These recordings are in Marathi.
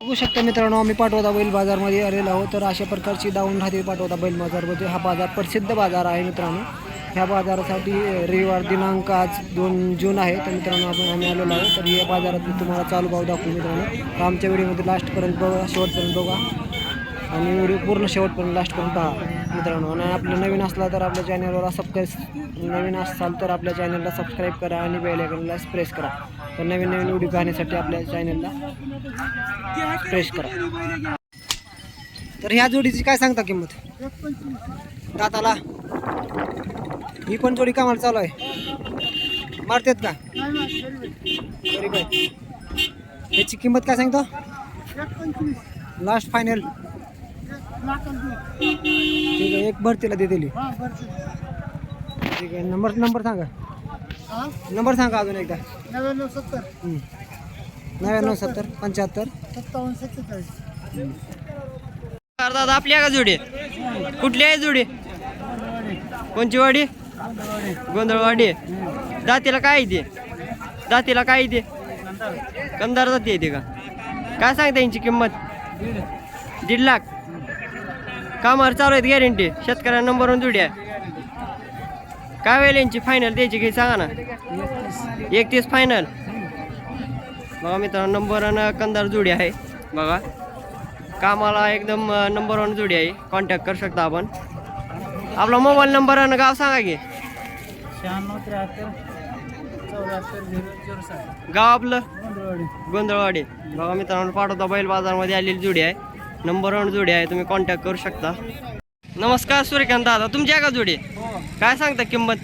बघू शकता मित्रांनो आम्ही पाठवता बैल बाजारमध्ये आलेलो आहोत. तर अशा प्रकारची दावून राहते पाठवता बैल बाजारमध्ये. हा बाजार प्रसिद्ध बाजार आहे मित्रांनो. ह्या बाजारासाठी रविवार दिनांक आज दोन जून आहे. तर मित्रांनो आपण आम्ही आलेलो आहोत. तर या बाजारात मी तुम्हाला चालू भाव दाखवू मित्रांनो. तर आमच्या व्हिडिओमध्ये लास्टपर्यंत बघा शेवटपर्यंत बघा. आणि व्हिडिओ पूर्ण शेवटपर्यंत लास्टपर्यंत पहा मित्रांनो. आणि आपलं नवीन असला तर आपल्या चॅनलवर सबस्क्राईब नवीन असाल तर आपल्या चॅनलला सबस्क्राईब करा आणि बेल आयकॉनला प्रेस करा. तर नवीन नवीन व्हिडिओ पाहण्यासाठी आपल्या चॅनलला प्रेस करा. तर ह्या जोडीची काय सांगता किंमत? दाताला. ही पण जोडी कामाला चालू आहे. मारतात का? तरी काय याची किंमत काय सांगतो? लास्ट फायनल ठीक आहे एक भरतीला देतेली. ठीक आहे नंबर नंबर सांगा. नंबर सांगा अजून एकदा. नव्याण्णव सत्तर. नव्याण्णव सत्तर पंच्याहत्तर. सत्तावन्न सत्तेचाळीस दादा आपल्या का जोडी? कुठली आहे जोडी? कोणची वाडी? गोंधळवाडी. दातीला काय येते दातीला काय येते कंदार जाती येते का? काय सांगता यांची किंमत? दीड लाख. कामावर चालू आहेत गॅरंटी शेतकऱ्यांना नंबरवर जोडी आहे. काय वेळ यांची फायनल द्यायची काही सांगा ना. एकतीस फायनल बघा मित्रांनो नंबर आणि कंदार जोडी आहे. बघा. कामाला एकदम नंबर वन जोडी आहे. कॉन्टॅक्ट करू शकता आपण. आपला मोबाईल नंबर आणि गाव सांगा की. शहाण्णव त्र्याहत्तर गाव आपलं? गोंधळवाडी. गोंधळवाडी. बघा मित्रांनो पाठवता बैल बाजारमध्ये आलेली जोडी आहे. नंबर वन जोडी आहे. तुम्ही कॉन्टॅक्ट करू शकता. नमस्कार सूर्यकांत दादा. तुमची आहे का जोडी? काय सांगता किंमत?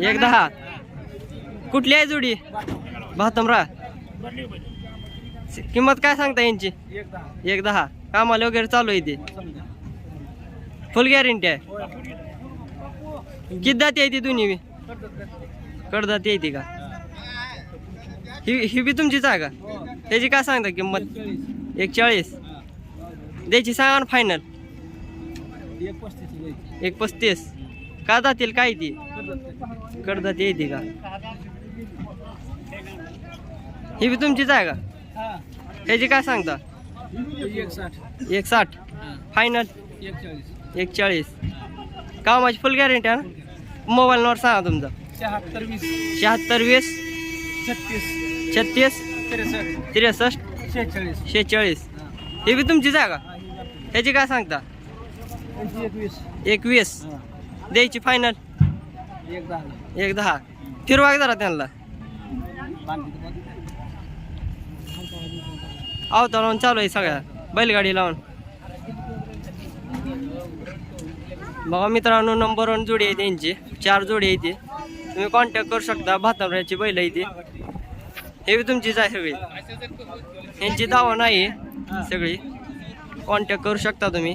एक दहा. कुठली आहे जोडी? भातमरा? किंमत काय सांगता यांची? एक दहा. कामाला वगैरे चालू आहे ते. फुल गॅरंटी आहे. किती दाती आहे ती दोन्ही बी? कडदाती आहे ती का? ही ही बी तुमचीच आहे का त्याची काय सांगता किंमत? एक चाळीस द्यायची सांगा ना फायनल एक पस्तीस एक पस्तीस. का जातील? काय ती? कडदाती येते का? ही बी तुमचीच आहे का? हा ह्याची काय सांगता? एक साठ फायनल एक चाळीस कामाची फुल गॅरंटी आहे ना? मोबाईल नंबर सांगा तुमचा. शहात्तर वीस. शहात्तर वीस. छत्तीस. छत्तीस. त्रेसष्ट. त्रेसष्ट. शेहेचाळीस. शेहेचाळीस. हे बी तुमचीच आहे का? ह्याची काय सांगता? एकवीस. एकवीस. द्यायची फायनल एक दहा. एक दहा फिरवा जरा त्यांना. आवता लावून चालू आहे सगळ्या. बैलगाडी लावून. बघा मित्रांनो नंबर वन जोडी आहे त्यांची. चार जोडी आहे ती. तुम्ही कॉन्टॅक्ट करू शकता. भातावऱ्याची बैल आहे ती. हे बी तुमचीच आहे सगळी. यांची दावा नाही सगळी. कॉन्टॅक्ट करू शकता तुम्ही.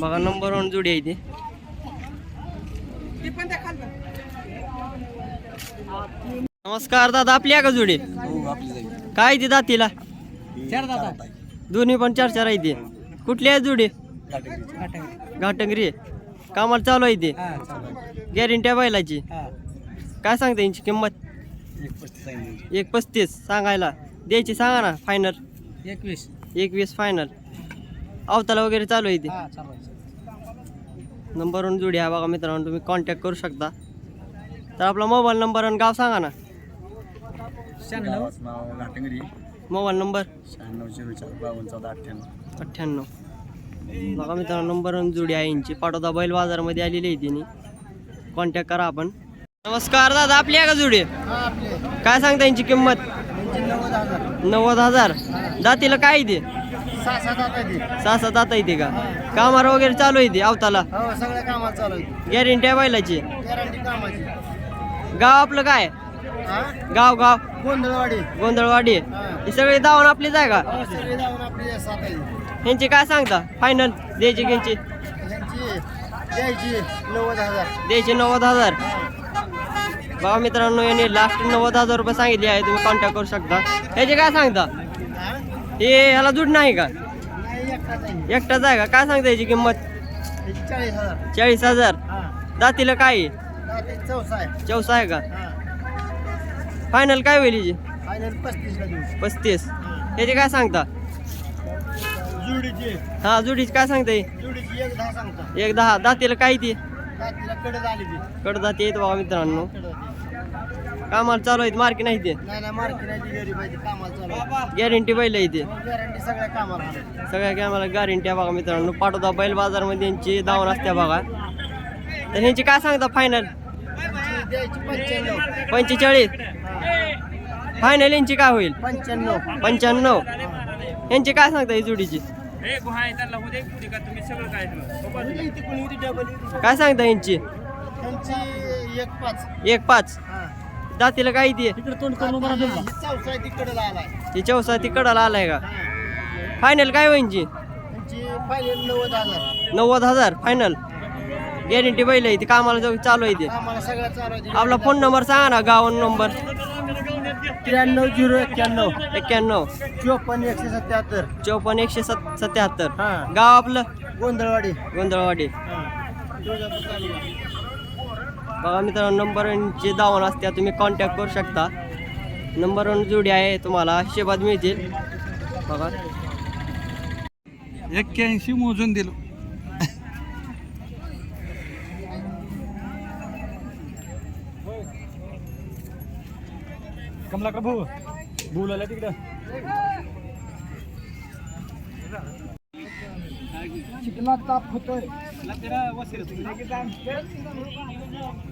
बघा नंबर वन जोडी आहे ती. नमस्कार दादा आपली आहे का जोडी? काय ती दातीला? चार दादा. दोन्ही पण चार चार आहे ती. कुठली आहे जोडी? घाटंगरी. कामाला चालू आहे ती. हा गॅरंटी आहे. बैलाची. हा. काय सांगते यांची किंमत? एक पस्तीस एक पस्तीस सांगायला. द्यायची सांगा ना फायनल एकवीस. एकवीस फायनल अवताला वगैरे चालू आहे ती. हा चालवायचं नंबर वन जोडी आहे बघा मित्रांनो तुम्ही कॉन्टॅक्ट करू शकता. तर आपला मोबाईल नंबर आणि गाव सांगा ना. शहाण्णव. नाव घाटंगरी. मोबाईल नंबर शहाण्णव झिरो चार बावन्न चौदा अठ्ठ्याण्णव. अठ्ठ्याण्णव. बघा मित्रांनो नंबर वन जोडी आहे यांची. पाटोदा बैल बाजारमध्ये आलेली आहे तिने. कॉन्टॅक्ट करा आपण. नमस्कार दादा आपली आहे का जोडी? हा आपले काय सांगता यांची किंमत? नव्वद हजार. नव्वद हजार. दातीला काय येते सहा सात आता ती सहा सात आता येते का? कामार वगैरे चालू आहे ती अवताला? हो सगळ्या कामाला चालू गॅरंटी आहे बैलाची? गॅरंटी कामाची. गाव आपलं काय? हा? गाव गाव? गोंधळवाडी. गोंधळवाडी. हा. ही सगळी दावण आपलीच आहे का? हो, सगळे जाऊन आपली सात आहे. ह्यांची काय सांगता? फायनल द्यायची घ्यायची? द्यायची नव्वद हजार. द्यायची नव्वद हजार? बघा मित्रांनो यांनी लास्ट नव्वद हजार रुपये सांगितले आहे तुम्ही कॉन्टॅक्ट करू शकता. ह्याचे काय सांगता? हा? ह्याला जुड नाही का? नाही एकटाच आहे का? काय सांगता याची किंमत? चाळीस हजार. दातीला काय चौसा आहे का? हा फायनल काय होईल हिची पस्तीस. ह्याचे काय सांगता? हा जुडीची काय सांगता एक दहा. दातीला काय ती? कडदाती येत बघा मित्रांनो. कामाला चालू आहेत मार्की नाही ते. नाही नाही मार्केट गरीब आहे ती कामाला चालू गॅरंटी बैल आहे ते. गॅरंटी सगळ्या कामाला आहे. सगळ्या कामाला गॅरंटी आहे बघा मित्रांनो. पाठवता बैल बाजारमध्ये यांची दावण असते बघा. तर ह्यांची काय सांगता फायनल त्यांची द्यायची पंच्याण्णव पंचेचाळीस. फायनल यांची काय होईल? पंच्याण्णव. पंच्याण्णव. यांची काय सांगता ही जोडीची? काय सांगता यांची? त्यांची एक पाच. एक पाच. हा. दातीला काय ती? तिकडे तोंड करून बरा चौसा तिकडे आलाय ती चौसा ती कडाला आलाय का? फायनल काय होईल यांची? त्यांची फायनल नव्वद हजार. नव्वद हजार फायनल गॅरंटी बैल आहे ती कामाला जाऊ चालू आहे ते. आम्हाला सगळं चालू आहे. आपला फोन नंबर सांगा ना गावन नंबर त्र्याण्णव झिरो एक्क्याण्णव. एक्क्याण्णव. चोपन्न एकशे सत्याहत्तर. चौपन्न एकशे सत सत्याहत्तर. हा. गाव आपलं? गोंधळवाडी. गोंधळवाडी. बघा मित्रांनो नंबरची दावण असत्या तुम्ही कॉन्टॅक्ट करू शकता. नंबरवर जोडी आहे तुम्हाला आशीर्वाद मिळतील. बघा. एक्क्याऐंशी मोजून दिलो. कमला का भाऊ बोलायला तिकडं. चिखला ताप होतोय.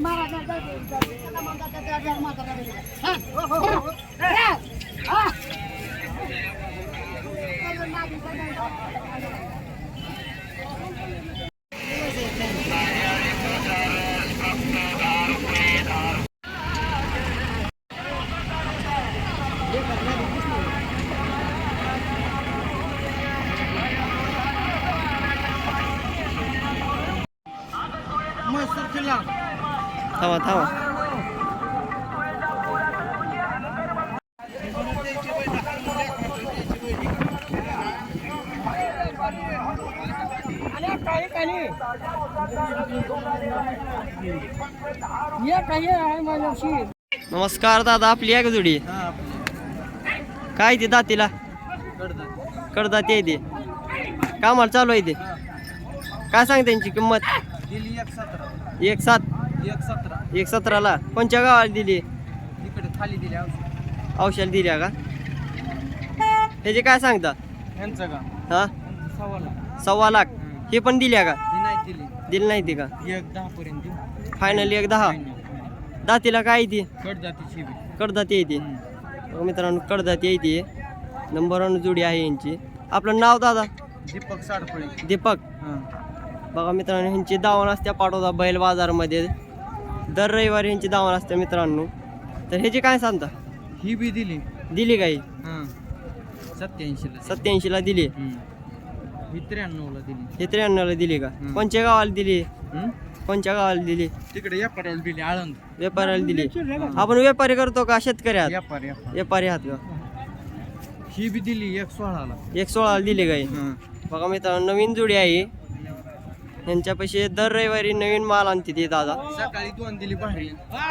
महाराज थांबा थांबा नमस्कार दादा आपली आहे का जोडी? काय ते दातीला? कडदाती आहे ते. कामाला चालू आहे ते. काय सांग त्यांची किंमत? एक सात? एक सतरा. एक सतराला. कोणत्या गावाला दिली? खाली दिली औषध. दिल्या का? त्याचे काय सांगता? यांचं का? हा? सव्वा लाख. हे पण दिल्या का? दिली? दिली नाही ती का? एक दहा पर्यंत देऊ फायनली एक दहा? दातीला काय ती? बी कडदाती येते मित्रांनो कडदाती येते नंबर वन जोडी आहे यांची. आपलं नाव दादा? दीपक साडफळे दीपक. बघा मित्रांनो ह्यांची दावण असते पाठवता बैल बाजारमध्ये. दर रविवारी ह्यांची दावण असते मित्रांनो. तर ह्याची काय सांगता? ही बी दिली. दिली काही सत्याऐंशीला. सत्याऐंशीला दिली. ही त्र्याण्णवला दिली. हे त्र्याण्णवला दिली का. कोणत्या गावाला दिली? कोणत्या गावाला दिली? तिकडे व्यापाऱ्याला दिली आळंद. व्यापाऱ्याला दिली. आपण व्यापारी करतो का शेतकरी आहात? व्यापारी व्यापारी. व्यापारी आहात का? ही बी दिली एक सोळाला. एक सोळाला दिली काही बघा मित्रांनो नवीन जोडी आहे यांच्यापाशी दर रविवारी नवीन माल आणते ते दादा. सकाळी दोन दिली भारी.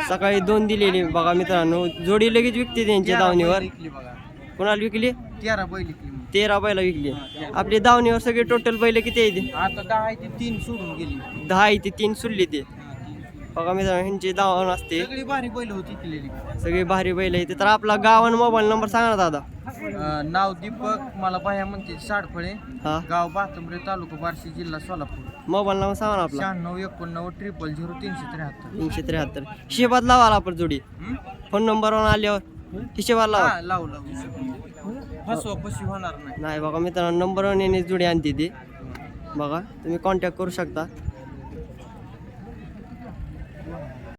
सकाळी दोन दिलेली. बघा मित्रांनो जोडी लगेच विकते त्यांच्या विकली बघा. कोणाला विकली? तेरा बैल विकली. तेरा बैला विकली. आपली दावणीवर सगळे टोटल बैल किती आहे ते आता दहा आहे ती तीन सोडून गेली. दहा आहे ते. तीन सुल्ली ते बघा मित्रांनो ह्यांची दावण असते. सगळी भारी बैल होती केलेली सगळी भारी बैल आहे तर आपला गाव आणि मोबाईल नंबर सांगा ना दादा. अं, नाव दीपक मला बाह्या म्हणते साडफळे. हा. गाव बातंबरे तालुका बार्शी जिल्हा सोलापूर. मोबाईल नंबर सांगा ना आपला. शहाण्णव एकोणनव्वद ट्रिपल झिरो तीनशे त्र्याहत्तर. तीनशे त्र्याहत्तर. हिशेबात लावा आपण जोडी. फोन नंबरवर आल्यावर हिशेबात लावा. हा लावू लावू. होणार नाही. नाही बघा मित्रांनो नंबरवर येणे जुडी आणते ती. बघा तुम्ही कॉन्टॅक्ट करू शकता.